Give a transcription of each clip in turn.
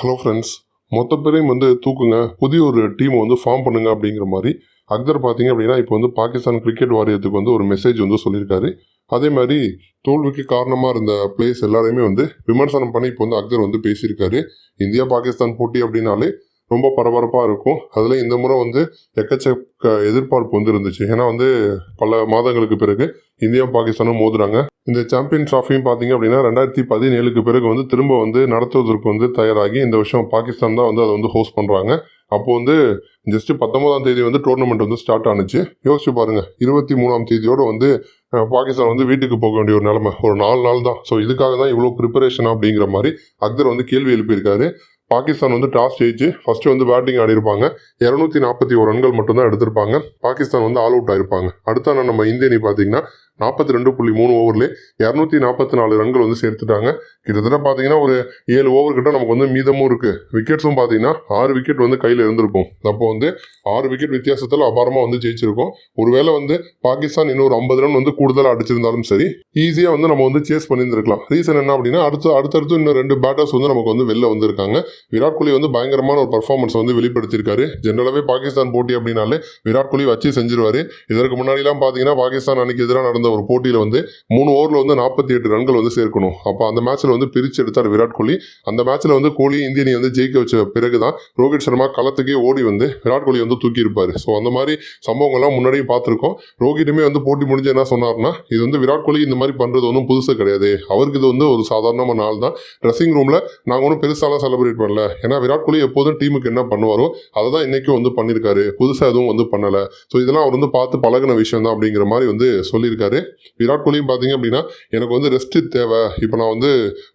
Hello friends மொத்த பேரையும் வந்து தூக்குங்க. புதிய ஒரு டீமை வந்து ஃபார்ம் பண்ணுங்க அப்படிங்கிற மாதிரி அக்தர் பார்த்தீங்க அப்படின்னா இப்போ வந்து பாகிஸ்தான் கிரிக்கெட் வாரியத்துக்கு வந்து ஒரு மெசேஜ் வந்து சொல்லியிருக்காரு. அதே மாதிரி தோல்விக்கு காரணமாக இருந்த பிளேஸ் எல்லாரையுமே வந்து விமர்சனம் பண்ணி இப்போ வந்து அக்தர் வந்து பேசியிருக்காரு. இந்தியா பாகிஸ்தான் போட்டி அப்படின்னாலே ரொம்ப பரபரப்பாக இருக்கும். அதில் இந்த முறை வந்து எக்கச்சக்க எதிர்பார்ப்பு வந்து இருந்துச்சு. ஏன்னா வந்து பல மாதங்களுக்கு பிறகு இந்தியாவும் பாகிஸ்தானும் மோதுறாங்க. இந்த சாம்பியன் ட்ராஃபியும் பார்த்தீங்க அப்படின்னா ரெண்டாயிரத்தி பதினேழுக்கு பிறகு வந்து திரும்ப வந்து நடத்துவதற்கு வந்து தயாராகி இந்த வருஷம் பாகிஸ்தான் தான் வந்து அதை வந்து ஹோஸ்ட் பண்ணுறாங்க அப்போ வந்து ஜஸ்ட் பத்தொன்பதாம் தேதி வந்து டோர்னமெண்ட் வந்து ஸ்டார்ட் ஆனுச்சு. யோசிச்சு பாருங்கள் இருபத்தி மூணாம் தேதியோடு வந்து பாகிஸ்தான் வந்து வீட்டுக்கு போக வேண்டிய ஒரு நிலமை. ஒரு நாலு நாள் தான். ஸோ இதுக்காக தான் இவ்வளோ ப்ரிப்பரேஷன் அப்படிங்கிற மாதிரி அக்தர் வந்து கேள்வி எழுப்பியிருக்காரு. பாகிஸ்தான் வந்து டாஸ் ஜெயிச்சு ஃபஸ்ட்டு வந்து பேட்டிங் ஆடிருப்பாங்க இரநூத்தி நாற்பத்தி ஒரு ரன்கள் மட்டும்தான் எடுத்திருப்பாங்க. பாகிஸ்தான் வந்து ஆல் அவுட் ஆயிருப்பாங்க. அடுத்த நம்ம இந்திய அணி பார்த்தீங்கன்னா நாற்பத்தி ரெண்டு புள்ளி மூணு ஓவரில் இரநூத்தி நாற்பத்தி நாலு ரன்கள் வந்து சேர்த்துட்டாங்க. கிட்டத்தட்ட பார்த்தீங்கன்னா ஒரு ஏழு ஓவர் கிட்ட நமக்கு வந்து மீதமும் இருக்குது விக்கெட்ஸும் பார்த்தீங்கன்னா ஆறு விக்கெட் வந்து கையில் இருந்திருக்கும். அப்போ வந்து ஆறு விக்கெட் வித்தியாசத்தில் அபாரமாக வந்து ஜெயிச்சிருக்கோம். ஒருவேளை வந்து பாகிஸ்தான் இன்னொரு ஐம்பது ரன் வந்து கூடுதலாக அடிச்சிருந்தாலும் சரி ஈஸியாக வந்து நம்ம வந்து சேஸ் பண்ணியிருந்திருக்கலாம். ரீசன் என்ன அப்படின்னா அடுத்து அடுத்தடுத்து இன்னும் ரெண்டு பேட்டர்ஸ் வந்து நமக்கு வந்து வெளில வந்திருக்காங்க. விராட் கோலி வந்து பயங்கரமான ஒரு பர்ஃபார்மன்ஸ் வந்து வெளிப்படுத்தியிருக்காரு. ஜென்ரலாகவே பாகிஸ்தான் போட்டி அப்படின்னாலே விராட் கோலி வச்சு செஞ்சிருவார். இதற்கு முன்னாடிலாம் பார்த்தீங்கன்னா பாகிஸ்தான் அன்னைக்கு எதிராக நடந்த ஒரு போட்டியில் வந்து மூணு ஓவரில் வந்து நாற்பத்தி எட்டு ரன்கள் வந்து சேர்க்கணும். அப்போ அந்த மேட்ச்சில் வந்து பிரித்து எடுத்தார் விராட் கோலி. அந்த மேட்ச்சில் வந்து கோலி இந்திய அணி வந்து ஜெயிக்க வச்ச பிறகு தான் ரோஹித் சர்மா களத்துக்கே ஓடி வந்து விராட் கோலி வந்து தூக்கியிருப்பார். ஸோ அந்த மாதிரி சம்பவங்கள்லாம் முன்னாடியும் பார்த்துருக்கோம். ரோஹிட்டுமே வந்து போட்டி முடிஞ்சு என்ன சொன்னார்னா இது வந்து விராட் கோலி இந்த மாதிரி பண்ணுறது ஒன்றும் புதுசு கிடையாது. அவருக்கு இது வந்து ஒரு சாதாரணமான நாள் தான் ட்ரெஸ்ஸிங் ரூமில் நாங்கள் ஒன்றும் பெருசாலாம் செலிப்ரேட் பண்ணல. ஏன்னா விராட் கோலி எப்போதும் டீமுக்கு என்ன பண்ணுவாரோ அதை தான் இன்றைக்கும் வந்து பண்ணியிருக்காரு புதுசாக எதுவும் வந்து பண்ணலை. ஸோ இதெல்லாம் அவர் வந்து பார்த்து பழகின விஷயம் தான் அப்படிங்கிற மாதிரி வந்து சொல்லியிருக்காரு. விராட் கோலியும் பார்த்தீங்க அப்படின்னா எனக்கு வந்து ரெஸ்ட் தேவை. இப்போ நான் வந்து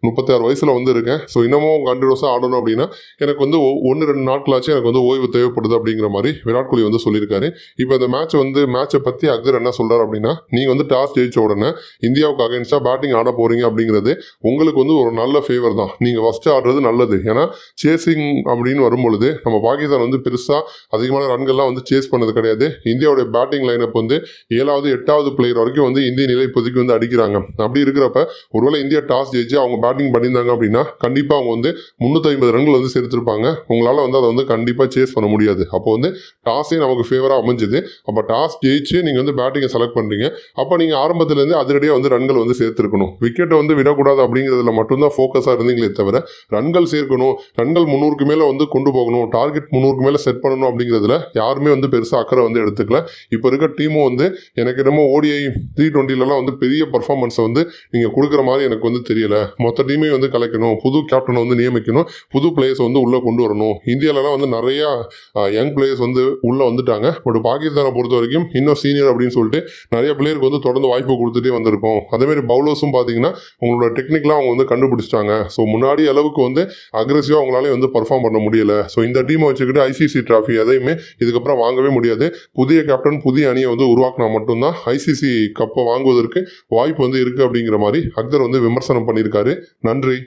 முப்பத்தாறு வயசில் வந்து இருக்கேன் ஸோ இன்னமும் கண்டினியூஸாக ஆடணும் அப்படின்னா எனக்கு வந்து ஒன்று ரெண்டு நாட்களாச்சும் எனக்கு வந்து ஓய்வு தேவைப்படுது அப்படிங்கிற மாதிரி விராட் கோலி வந்து சொல்லியிருக்காரு. இப்போ இந்த மேட்ச் வந்து மேட்சை பற்றி அக்தர் என்ன சொல்கிறார் அப்படின்னா நீங்கள் வந்து டாஸ் ஜெயிச்ச உடனே இந்தியாவுக்கு அகைன்ஸ்டாக பேட்டிங் ஆட போறீங்க அப்படிங்கிறது உங்களுக்கு வந்து ஒரு நல்ல ஃபேவர் தான். நீங்கள் ஃபஸ்ட்டு ஆடுறது நல்லது. ஏன்னா சேசிங் அப்படின்னு வரும்பொழுது நம்ம பாகிஸ்தான் வந்து பெருசாக அதிகமான ரன்கள்லாம் வந்து சேஸ் பண்ணது கிடையாது. இந்தியாவுடைய பேட்டிங் லைனப் வந்து ஏழாவது எட்டாவது பிளேயர் வரைக்கும் வந்து இந்திய நிலை இப்போதைக்கு வந்து அடிக்கிறாங்க. அப்படி இருக்கிறப்ப ஒருவேளை இந்தியா டாஸ் ஜெயிச்சு அவங்க பேட்டிங் பண்ணியிருந்தாங்க அப்படின்னா கண்டிப்பாக அவங்க வந்து முந்நூற்றி ஐம்பது ரன்கள் வந்து சேர்த்துருப்பாங்க. உங்களால் வந்து அதை வந்து கண்டிப்பாக சேஸ் பண்ண முடியாது. அப்போ வந்து டாஸே நமக்கு ஃபேவராக அமைஞ்சுது. அப்போ டாஸ் ஜெயிச்சு நீங்கள் வந்து பேட்டிங்கை செலக்ட் பண்ணுறீங்க அப்போ நீங்கள் ஆரம்பத்துலேருந்து அதிரடியாக வந்து ரன்கள் வந்து சேர்த்துருக்கணும். விக்கெட்டை வந்து விடக்கூடாது அப்படிங்கிறதுல மட்டும்தான் ஃபோக்கஸாக இருந்தீங்களே தவிர ரன்கள் சேர்க்கணும் ரன்கள் முந்நூறுக்கு மேலே வந்து கொண்டு போகணும் டார்கெட் முந்நூறுக்கு மேலே செட் பண்ணணும் அப்படிங்கிறதுல யாருமே வந்து பெருசாக அக்கறை வந்து எடுத்துக்கல. இப்போ இருக்க டீமும் வந்து எனக்கு என்னமோ ஓடிஐ த்ரீ டுவெண்ட்டிலலாம் வந்து பெரிய பர்ஃபார்மன்ஸை வந்து நீங்கள் கொடுக்குற மாதிரி எனக்கு வந்து தெரியல. மொத்த டீமே வந்து கலைக்கணும். புது கேப்டனை வந்து நியமிக்கணும். புது பிளேயர்ஸ் வந்து உள்ளே கொண்டு வரணும். இந்தியாவிலலாம் வந்து நிறையா யங் பிளேயர்ஸ் வந்து உள்ளே வந்துட்டாங்க. பட் பாகிஸ்தானை பொறுத்த வரைக்கும் இன்னும் சீனியர் அப்படின்னு சொல்லிட்டு நிறைய பிளேயருக்கு வந்து தொடர்ந்து வாய்ப்பு கொடுத்துட்டே வந்திருக்கோம். அதேமாரி பவுலர்ஸும் பார்த்தீங்கன்னா உங்களோட டெக்னிக்லாம் அவங்க வந்து கண்டுபிடிச்சிட்டாங்க. ஸோ முன்னாடி அளவுக்கு வந்து அக்ரெசிவாக அவங்களாலே வந்து பர்ஃபார்ம் பண்ண முடியல. ஸோ இந்த டீமை வச்சுக்கிட்டு ஐசிசி ட்ராஃபி எதையுமே இதுக்கப்புறம் வாங்கவே முடியாது. புதிய கேப்டன் புதிய அணியை வந்து உருவாக்கினா மட்டும்தான் ஐசிசி கப்பை வாங்குவதற்கு வாய்ப்பு வந்து இருக்குது அப்படிங்கிற மாதிரி அக்தர் வந்து விமர்சனம் பண்ணியிருக்காரு. நன்றி.